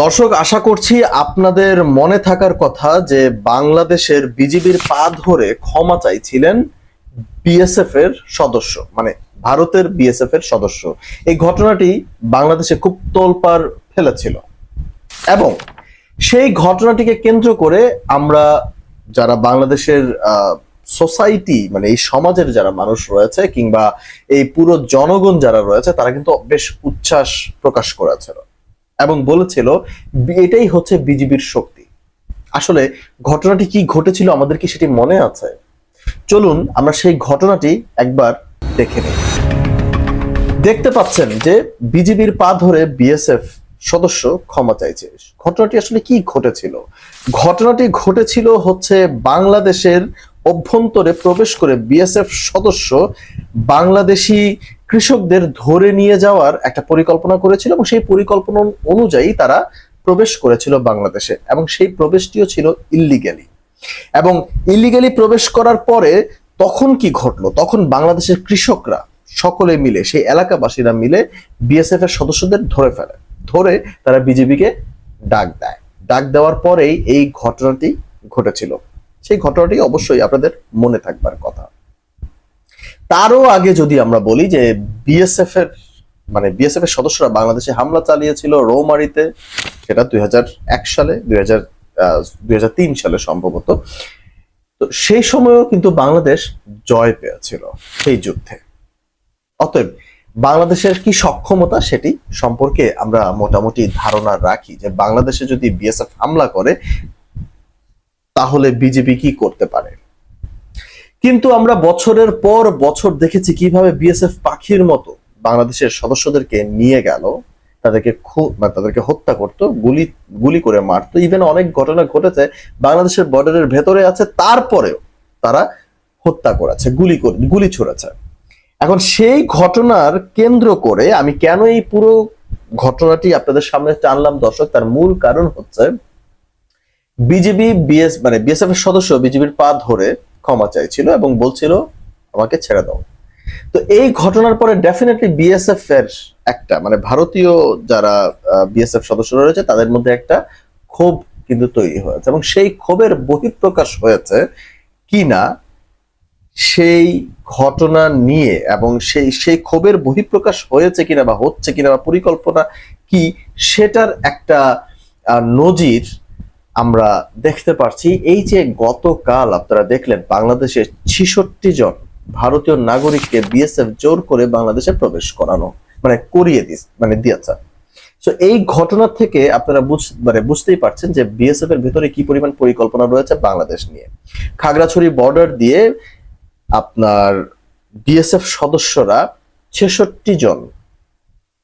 দর্শক, আশা করছি আপনাদের মনে থাকার কথা যে বাংলাদেশের বিজিবির পা ধরে ক্ষমা চাইছিলেন বিএসএফ এর সদস্য মানে ভারতের বিএসএফ এর সদস্য। এই ঘটনাটি বাংলাদেশে খুব তোলপাড় ফেলেছিল। এবং সেই ঘটনাটিকে কেন্দ্র করে আমরা যারা বাংলাদেশের সোসাইটি মানে এই সমাজের যারা মানুষ রয়েছে কিংবা এই পুরো জনগণ যারা রয়েছে, তারা কিন্তু বেশ উচ্ছ্বাস প্রকাশ করেছিল। এবং বলেছিল, এটাই হচ্ছে বিজিবির শক্তি। আসলে ঘটনাটি কি ঘটেছিল আমাদের কি সেটি মনে আছে? চলুন আমরা সেই ঘটনাটি একবার দেখে নিই। দেখতে পাচ্ছেন যে বিজিবির পা ধরে বিএসএফ সদস্য ক্ষমা চাইছে। ঘটনাটি আসলে কি ঘটেছিল? ঘটনাটি ঘটেছিল হচ্ছে বাংলাদেশের অভ্যন্তরে প্রবেশ করে বিএসএফ সদস্য বাংলাদেশি কৃষকদের ধরে নিয়ে যাওয়ার একটা পরিকল্পনা করেছিল এবং সেই পরিকল্পনা অনুযায়ী তারা প্রবেশ করেছিল বাংলাদেশে এবং সেই প্রবেশটিও ছিল ইল্লিগ্যালি এবং ইলিগালি প্রবেশ করার পরে তখন কি ঘটলো? তখন বাংলাদেশের কৃষকরা সকলে মিলে, সেই এলাকাবাসীরা মিলে বিএসএফ এর সদস্যদের ধরে ফেলে। ধরে তারা বিজেপিকে ডাক দেয়। ডাক দেওয়ার পরেই এই ঘটনাটি ঘটেছিল। সেই ঘটনাটি অবশ্যই আপনাদের মনে থাকবার কথা। তারও আগে যদি আমরা বলি যে বিএসএফ এর মানে বিএসএফ এর সদস্যরা বাংলাদেশে হামলা চালিয়েছিল রৌমারিতে, সেটা দুই হাজার এক সালে, দুই সালে সম্ভবত। তো সেই সময়ও কিন্তু বাংলাদেশ জয় পেয়েছিল সেই যুদ্ধে। অতএব বাংলাদেশের কি সক্ষমতা সেটি সম্পর্কে আমরা মোটামুটি ধারণা রাখি যে বাংলাদেশে যদি বিএসএফ হামলা করে, তাহলে বিজেপি কি করতে পারে? কিন্তু আমরা বছরের পর বছর দেখেছি কীভাবে বিএসএফ পাখির মতো বাংলাদেশের সদস্যদেরকে নিয়ে গেল, তাদেরকে মানে তাদেরকে হত্যা করতো, গুলি গুলি করে মারতো। ইভেন অনেক ঘটনা ঘটেছে, বাংলাদেশের বর্ডারের ভেতরে আছে, তারপরেও তারা হত্যা করেছে, গুলি করে, গুলি ছুড়েছে। এখন সেই ঘটনার কেন্দ্র করে আমি কেন এই পুরো ঘটনাটি আপনাদের সামনে টানলাম, দর্শক? তার মূল কারণ হচ্ছে বিজেপি বিএস মানে বিএসএফ এর সদস্য বিজেপির পা ধরে ক্ষমা চাইছিল এবং বলছিল, আমাকে ছেড়ে দাও। তো এই ঘটনার পরে ডেফিনেটলি বিএসএফ এর একটা মানে ভারতীয় যারা বিএসএফ সদস্য রয়েছে, তাদের মধ্যে একটা ক্ষোভ কিন্তু তৈরি হয়েছে এবং সেই ক্ষোভের বহিঃপ্রকাশ হয়েছে কি না সেই ঘটনা নিয়ে এবং সেই সেই ক্ষোভের বহিঃপ্রকাশ হয়েছে কিনা বা হচ্ছে কিনা বা পরিকল্পনা কি, সেটার একটা নজির আমরা দেখতে পারছি, এই যে গতকাল আপনারা দেখলেন বাংলাদেশে ছিষট্টি জন ভারতীয় নাগরিককে বিএসএফ জোর করে বাংলাদেশে প্রবেশ করানো মানে করিয়ে দিস মানে দিয়েছে। তো এই ঘটনা থেকে আপনারা বুঝ মানে বুঝতেই পারছেন যে বিএসএফ এর ভেতরে কি পরিমাণ পরিকল্পনা রয়েছে বাংলাদেশ নিয়ে। খাগড়াছড়ি বর্ডার দিয়ে আপনার বিএসএফ সদস্যরা ছেষট্টি জন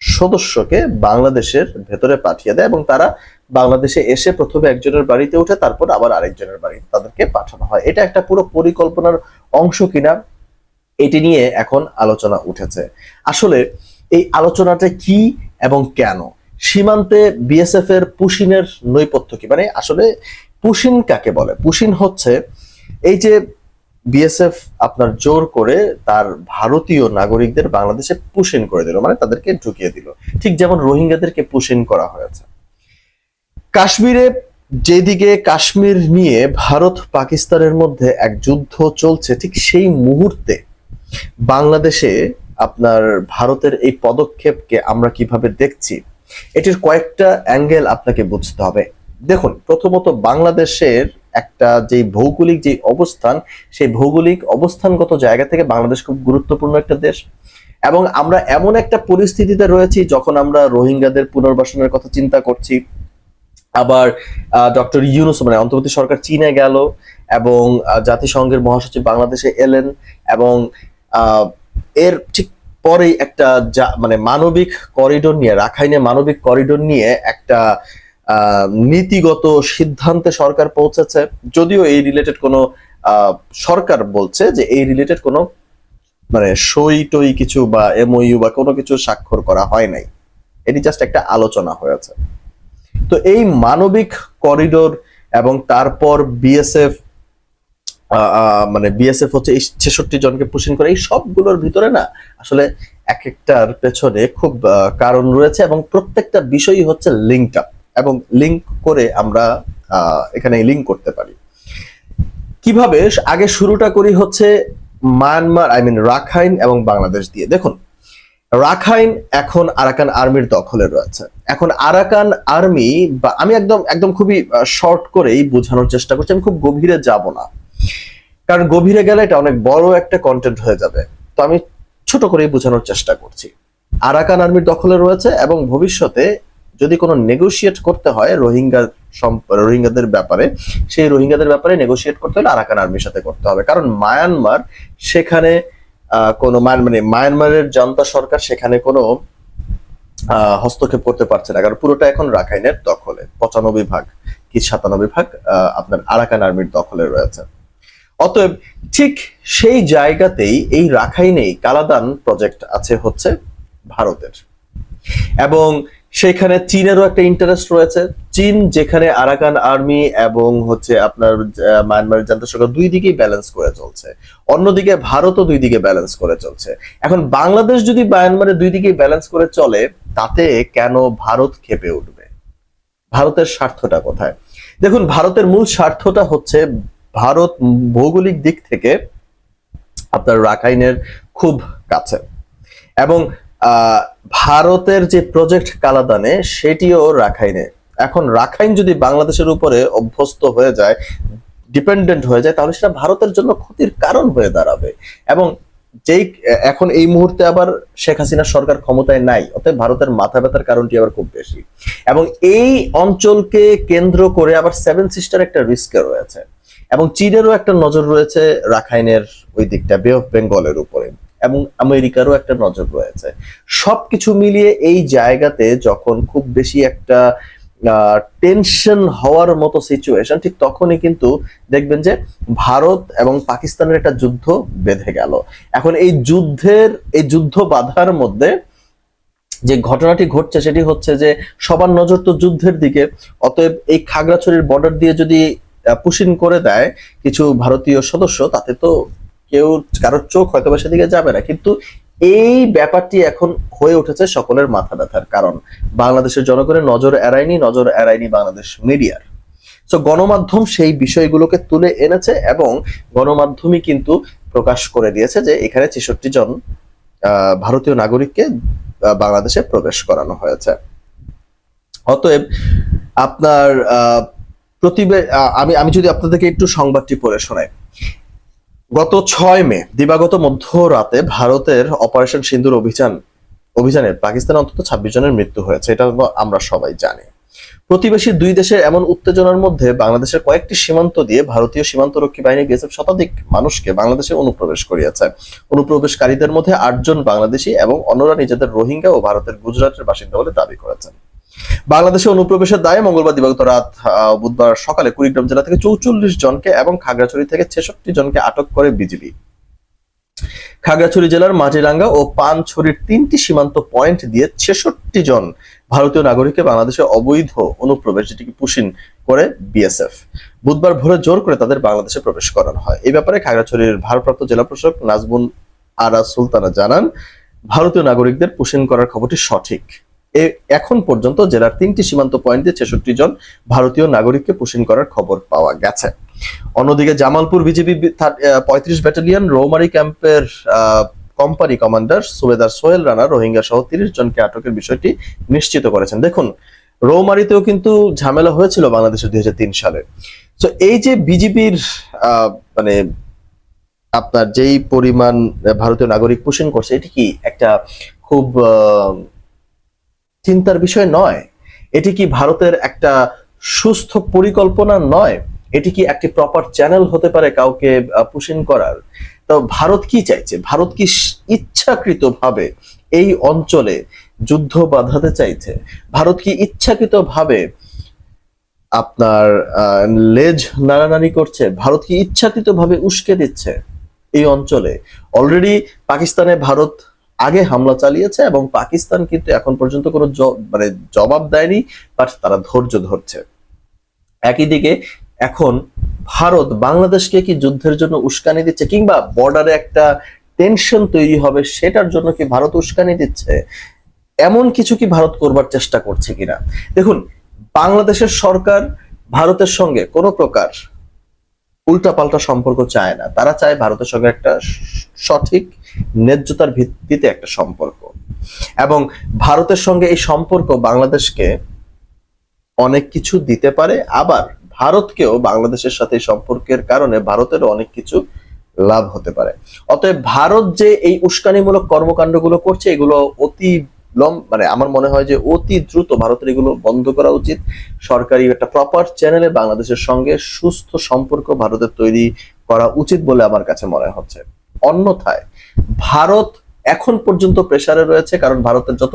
সদস্যকে বাংলাদেশের ভেতরে পাঠিয়ে দেয় এবং তারা বাংলাদেশে এসে প্রথমে একজনের বাড়িতে উঠে তারপর আবার আরেকজনের বাড়ি তাদেরকে পাঠানো হয়। এটা একটা পুরো পরিকল্পনার অংশ কিনা এটি নিয়ে এখন আলোচনা উঠেছে। আসলে এই আলোচনাটা কি এবং কেন? সীমান্তে বিএসএফ এর পুশিনের নৈপথ্য কি? মানে আসলে পুশিন কাকে বলে? পুশিন হচ্ছে এই যে বিএসএফ আপনার জোর করে তার ভারতীয় নাগরিকদের বাংলাদেশে পুশিন করে দিল মানে তাদেরকে ঢুকিয়ে দিল। ঠিক যেমন রোহিঙ্গাদেরকে পুশিন করা হয়েছে। কাশ্মীরে যেদিকে কাশ্মীর নিয়ে ভারত পাকিস্তানের মধ্যে এক যুদ্ধ চলছে, ঠিক সেই মুহূর্তে বাংলাদেশে আপনার ভারতের এই পদক্ষেপকে আমরা কীভাবে দেখছি, এটির কয়েকটা অ্যাঙ্গেল আপনাকে বুঝতে হবে। দেখুন, প্রথমত বাংলাদেশের একটা যে ভৌগোলিক যে অবস্থান, সেই ভৌগোলিক অবস্থানগত জায়গা থেকে বাংলাদেশ খুব গুরুত্বপূর্ণ একটা দেশ। এবং আমরা এমন একটা পরিস্থিতিতে রয়েছি যখন আমরা রোহিঙ্গাদের পুনর্বাসনের কথা চিন্তা করছি। আবার ডক্টর ইউনুস মানে অন্তর্বর্তী সরকার চীনে গেল এবং জাতিসংঘের মহাসচিব বাংলাদেশে এলেন এবং এর ঠিক পরেই একটা মানে মানবিক করিডোর নিয়ে, রাখাইনে মানবিক করিডোর নিয়ে একটা নীতিগত সিদ্ধান্তে সরকার পৌঁছেছে। যদিও এই রিলেটেড কোনো সরকার বলছে যে এই রিলেটেড কোনো মানে সই টই কিছু বা এমওইউ বা কোনো কিছু স্বাক্ষর করা হয় নাই। এটি জাস্ট একটা আলোচনা হয়েছে। তো এই মানবিক করিডোর এবং তারপর বিএসএফ মানে বিএসএফ হচ্ছে এই ছেষট্টি জনকে পুষিন করে, এই সবগুলোর ভিতরে না আসলে এক একটার পেছনে খুব কারণ রয়েছে এবং প্রত্যেকটা বিষয়ই হচ্ছে লিঙ্কড আপ এবং লিংক করে আমরা এখানে লিংক করতে পারি। কীভাবে আগে শুরুটা করি হচ্ছে মায়ানমার আই মিন রাখাইন এবং বাংলাদেশ দিয়ে। দেখুন, রাখাইন এখন আরাকান আর্মির দখলে রয়েছে। এখন আরাকান আর্মি বা আমি একদম একদম খুবই শর্ট করেই বোঝানোর চেষ্টা করছি। আমি খুব গভীরে যাব না। কারণ গভীরে গেলে এটা অনেক বড় একটা কন্টেন্ট হয়ে যাবে। তো আমি ছোট করেই বোঝানোর চেষ্টা করছি। আরাকান আর্মির দখলে রয়েছে এবং ভবিষ্যতে যদি কোনো নেগোশিয়েট করতে হয় রোহিঙ্গা রোহিঙ্গাদের ব্যাপারে, সেই রোহিঙ্গাদের ব্যাপারে নেগোশিয়েট করতে হলে আরাকান আর্মির সাথে করতে হবে। কারণ মায়ানমার সেখানে কোনো মানে মায়ানমারের জনতা সরকার সেখানে কোনো হস্তক্ষেপ করতে পারছে না। কারণ পুরোটা এখন রাখাইনের দখলে। পঁচানব্বই ভাগ কি সাতানব্বই ভাগ আপনার আরাকান আর্মির দখলে রয়েছে। অতএব ঠিক সেই জায়গাতেই এই রাখাইনেই কালাদান প্রজেক্ট আছে হচ্ছে ভারতের। এবং সেখানে চীনেরও একটা ইন্টারেস্ট রয়েছে। চীন যেখানে আরাকান আর্মি এবং হচ্ছে আপনার আহ, মায়ানমারের জান্তা সরকার দুই দিকেই ব্যালেন্স করে চলছে। অন্যদিকে ভারতও দুই দিকে ব্যালেন্স করে চলছে। এখন বাংলাদেশ যদি মায়ানমারের দুই দিকেই ব্যালেন্স করে চলে তাতে কেন ভারত খেপে উঠবে? ভারতের স্বার্থটা কোথায়? দেখুন ভারতের মূল স্বার্থটা হচ্ছে ভারত ভৌগোলিক দিক থেকে আপনার রাখাইনের খুব কাছে। এবং ভারতের যে প্রজেক্ট কালাদানে সেটিও রাখাইনে। এখন রাখাইন যদি বাংলাদেশের উপরে অভ্যস্ত হয়ে যায়, ডিপেন্ডেন্ট হয়ে যায়, তাহলে সেটা ভারতের জন্য ক্ষতির কারণ হয়ে দাঁড়াবে। এবং যেই, এখন এই মুহূর্তে আবার শেখ হাসিনার সরকার ক্ষমতায় নাই, অতএব ভারতের মাথা ব্যথার কারণটি আবার খুব বেশি। এবং এই অঞ্চলকে কেন্দ্র করে আবার সেভেন সিস্টার একটা রিস্কে রয়েছে। এবং চীনেরও একটা নজর রয়েছে রাখাইনের ওই দিকটা বে অফ বেঙ্গলের উপরে। এবং আমেরিকারও একটা নজর রয়েছে। সবকিছু মিলিয়ে এই জায়গাতে যখন খুব বেশি একটা টেনশন হওয়ার মতো সিচুয়েশন ঠিক তখনই কিন্তু দেখবেন যে ভারত এবং পাকিস্তানের একটা যুদ্ধ বেঁধে গেল। এখন এই যুদ্ধের, এই যুদ্ধ বাধার মধ্যে যে ঘটনাটি ঘটছে সেটি হচ্ছে যে সবার নজর তো যুদ্ধের দিকে, অতএব এই খাগড়াছড়ির বর্ডার দিয়ে যদি পুশিন করে দেয় কিছু ভারতীয় সদস্য, তাতে তো কেউ কারোর চোখ হয়তো বা সেদিকে যাবে না। কিন্তু এই ব্যাপারটি এখন হয়ে উঠেছে সকলের মাথা ব্যথার কারণ। বাংলাদেশের জনগণের নজর এড়ায়নি নজর এড়ায়নি বাংলাদেশ মিডিয়ার। তো গণমাধ্যম সেই বিষয়গুলোকে তুলে এনেছে এবং গণমাধ্যমই কিন্তু প্রকাশ করে দিয়েছে যে এখানে ছেষট্টি জন ভারতীয় নাগরিককে বাংলাদেশে প্রবেশ করানো হয়েছে। অতএব আপনার প্রতিবে আমি আমি যদি আপনাদেরকে একটু সংবাদটি পড়ে শোনাই। গত ছয় মে, দিবাগত মধ্যরাতে ভারতের অপারেশন সিন্দুর অভিযান, অভিযানে পাকিস্তানে অন্তত ছাব্বিশ জনের মৃত্যু হয়েছে, এটা আমরা সবাই জানি। প্রতিবেশী দুই দেশের এমন উত্তেজনার মধ্যে বাংলাদেশের কয়েকটি সীমান্ত দিয়ে ভারতীয় সীমান্তরক্ষী বাহিনী বিএসএফ শতাধিক মানুষকে বাংলাদেশে অনুপ্রবেশ করিয়েছে। অনুপ্রবেশকারীদের মধ্যে আটজন বাংলাদেশী এবং অন্যরা নিজেদের রোহিঙ্গা ও ভারতের গুজরাটের বাসিন্দা বলে দাবি করেছেন। বাংলাদেশে অনুপ্রবেশের দায়ে মঙ্গলবার দিবাগত রাত বুধবার সকালে কুড়িগ্রাম জেলা থেকে চৌচল্লিশ জনকে এবং খাগড়াছড়ি থেকে ছেষট্টি জনকে আটক করে বিজিবি। খাগড়াছড়ি জেলার মাঝিরাঙ্গা ও পানছড়ির তিনটি সীমান্ত পয়েন্ট দিয়ে ছেষট্টি জন ভারতীয় নাগরিককে বাংলাদেশে অবৈধ অনুপ্রবেশ, যেটিকে পুশিন করে বিএসএফ। বুধবার ভোরে জোর করে তাদের বাংলাদেশে প্রবেশ করানো হয়। এই ব্যাপারে খাগড়াছড়ির ভারপ্রাপ্ত জেলা প্রশাসক নাজবুন আরা সুলতানা জানান, ভারতীয় নাগরিকদের পুশিন করার খবরটি সঠিক। এখন পর্যন্ত জেলার তিনটি সীমান্ত পয়েন্টে ছেষট্টি জন ভারতীয় নাগরিককে পুশিন করার খবর পাওয়া গেছে। অন্যদিকে জামালপুর বিজেপি পঁয়ত্রিশ ব্যাটালিয়ন রৌমারি ক্যাম্পের কোম্পানি কমান্ডার সুবেদার সোহেল রানা রোহিঙ্গা সহ তিরিশ জনকে আটকের বিষয়টি নিশ্চিত করেছেন। দেখুন, রৌমারিতেও কিন্তু ঝামেলা হয়েছিল বাংলাদেশে দুই সালে। তো এই যে বিজেপির মানে আপনার যেই পরিমাণ ভারতীয় নাগরিক পোষণ করছে, এটি কি একটা খুব চিন্তার বিষয় নয়। এটি কি ভারতের একটা সুস্থ পরিকল্পনা নয়? এটি কি একটি প্রপার চ্যানেল হতে পারে কাউকে পুষিন করার? তো ভারত কি চাইছে? ভারত কি ইচ্ছাকৃতভাবে এই অঞ্চলে যুদ্ধ বাধাতে চাইছে? ভারত কি ইচ্ছাকৃতভাবে আপনার আহ, লেজ নাড়ানাড়ি করছে? ভারত কি ইচ্ছাকৃতভাবে উস্কে দিচ্ছে এই অঞ্চলে? অলরেডি পাকিস্তানে ভারত আগে হামলা চালিয়েছে এবং পাকিস্তান কিন্তু এখন পর্যন্ত কোনো মানে জবাব দেয়নি বাট তারা ধৈর্য ধরছে। একই দিকে এখন ভারত বাংলাদেশকে কি যুদ্ধের জন্য উস্কানি দিচ্ছে কিংবা বর্ডারে একটা টেনশন তৈরি হবে সেটার জন্য কি ভারত উস্কানি দিচ্ছে? এমন কিছু কি ভারত করবার চেষ্টা করছে কিনা? দেখুন, বাংলাদেশের সরকার ভারতের সঙ্গে কোনো প্রকার উল্টাপাল্টা সম্পর্ক চায় না। তারা চায় ভারতের সঙ্গে একটা সঠিক ন্যায্যতার ভিত্তিতে একটা সম্পর্ক। এবং ভারতের সঙ্গে এই সম্পর্ক বাংলাদেশকে অনেক কিছু দিতে পারে, আবার ভারতকেও বাংলাদেশের সাথে সম্পর্কের কারণে ভারতেরও অনেক কিছু লাভ হতে পারে। অতএব ভারত যে এই উস্কানিমূলক কর্মকাণ্ডগুলো করছে, এগুলো অতি লম মানে আমার মনে হয় যে অতি দ্রুত ভারতের এগুলো বন্ধ করা উচিত। সরকারি একটা প্রপার চ্যানেলে বাংলাদেশের সঙ্গে সুস্থ সম্পর্ক ভারতের তৈরি করা উচিত বলে আমার কাছে মনে হচ্ছে। অন্যথায়, ভারত এখন পর্যন্ত প্রেসারে রয়েছে, কারণ ভারতের যত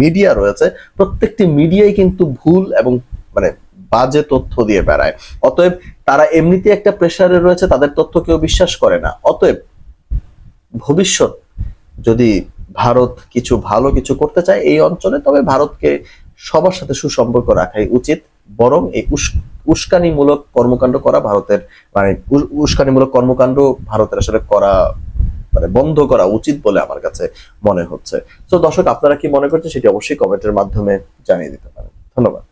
মিডিয়া রয়েছে, প্রত্যেকটি মিডিয়াই কিন্তু ভুল এবং মানে বাজে তথ্য দিয়ে বেড়ায়। অতএব, তারা এমনিতে একটা প্রেসারে রয়েছে, তাদের তথ্য কেউ বিশ্বাস করে না। অতএব, ভবিষ্যৎ যদি ভারত কিছু ভালো কিছু করতে চায় এই অঞ্চলে, তবে ভারতকে সবার সাথে সুসম্পর্ক রাখাই উচিত। বরং এই উস- উস্কানিমূলক কর্মকাণ্ড করা ভারতের মানে উস্কানিমূলক কর্মকাণ্ড ভারতের আসলে করা মানে বন্ধ করা উচিত বলে আমার কাছে মনে হচ্ছে। তো দর্শক, আপনারা কি মনে করছেন সেটি অবশ্যই কমেন্টের মাধ্যমে জানিয়ে দিতে পারেন। ধন্যবাদ।